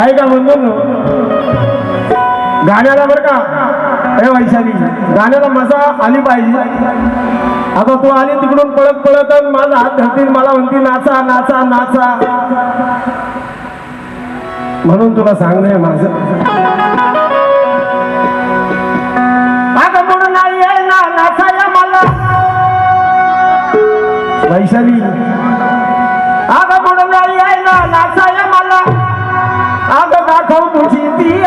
आहे का म्हणतो गाण्याला बरं का? अरे वैशाली गाण्याला मजा आली पाहिजे. आता तू आली तिकडून पळत पळत आणि माझा हात धरतील मला म्हणती नाचा नाचा नाचा. म्हणून तुला सांगणे माझं. अगं म्हणून नाही आहे? ना मला वैशाली तुझी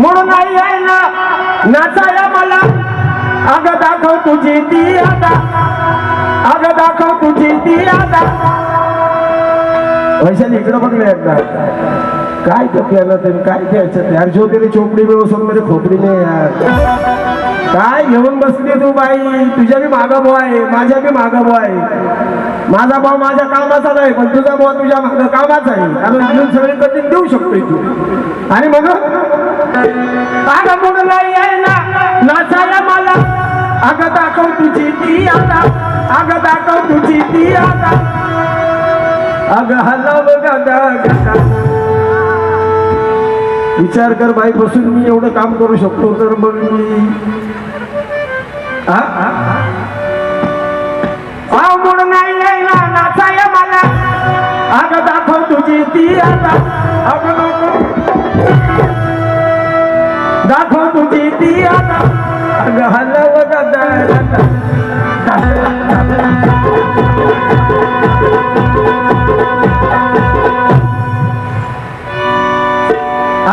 म्हणून आई आहे ना नाचाया मला. अग दाखव तुझी ती आता. अग दाखव तुझी ती आता. वैशाली इकडं बघले एकदा. काय ते पियानं ते काय ते याच्यात? यार जो तेरी चोपडी मिळवून वो मेरे खोपडी नाही यार काय घेऊन बसली तू बाई? तुझ्या बी मागा भाऊ आहे माझ्या बी मागा भाऊ आहे. माझा भाऊ माझ्या कामाचा नाही पण तुझा भाऊ तुझ्या मागं कामाचा आहे. कारण घेऊन सगळे कठीण देऊ शकतोय तू. आणि मग? अगं म्हणून नाही आहे ना नाचाया मला. अगं दाखव तुझी ती आता. अगं दाखव तुझी ती आता. अगं हलव गदा गदा. विचार कर बाई बसून मी एवढं काम करू शकतो तर मग मी म्हणून नाही नाचाय मला अगं दाखव तुझी ती आता दाखव. तुझी ती आता अगं हलव गदा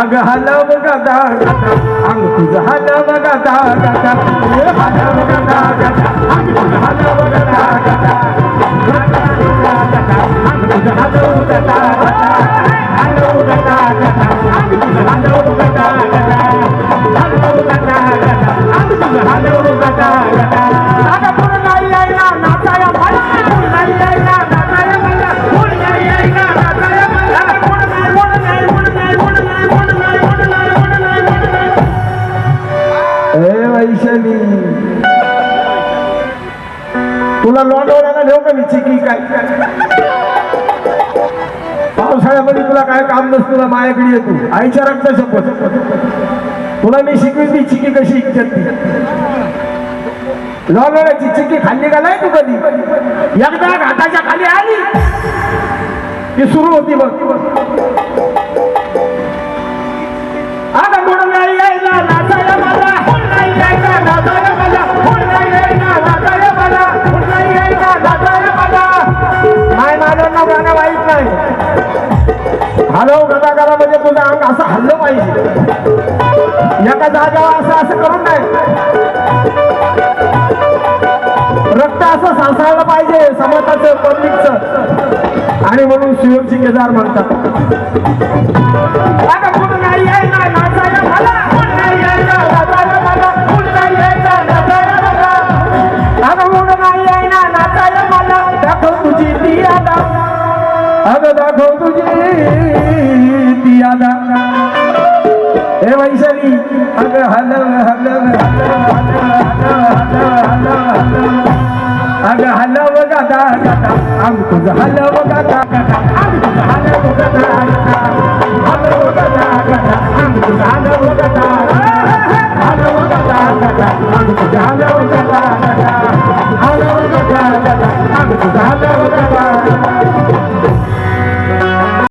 गदा अगं हलव गदा गदा अंग तुझं हलव गदा गदा हे हलव गदा गदा अंग तुझं हलव गदा गदा अंग तुझं हलव गदा गदा हलव गदा गदा अंग तुझं हलव गदा गदा हलव गदा गदा अंग तुझं हलव गदा गदा तुला लोंडवण्याला ठेव का मी चिकी काय? पावसाळ्यामध्ये तुला काय काम नसतं तुला माझ्याकडे येतो. आईच्या रक्त शपथ. तुला मी शिकवीन चिकी कशी इच्छा ती. चिकी खाल्ली का नाही तू कधी? एकदा घाटाच्या खाली आली ती सुरू होती बघ. असं हल्लं पाहिजे. एका जागेवर असं असं करून नाही रक्त असं सासायला पाहिजे समाजाचं पब्लिकच. आणि म्हणून शिवची केदार म्हणतात. दाखव अगं दाखव तुझी दादा. हे वैशाली अगं हलव हलव अगं हलव गादा गादा आम तुझं हलव गादा गादा आम तुझं हलव गादा गादा हलव गादा गादा आम तुझं हलव गादा हलव गादा गादा आम तुझं हलव गादा गादा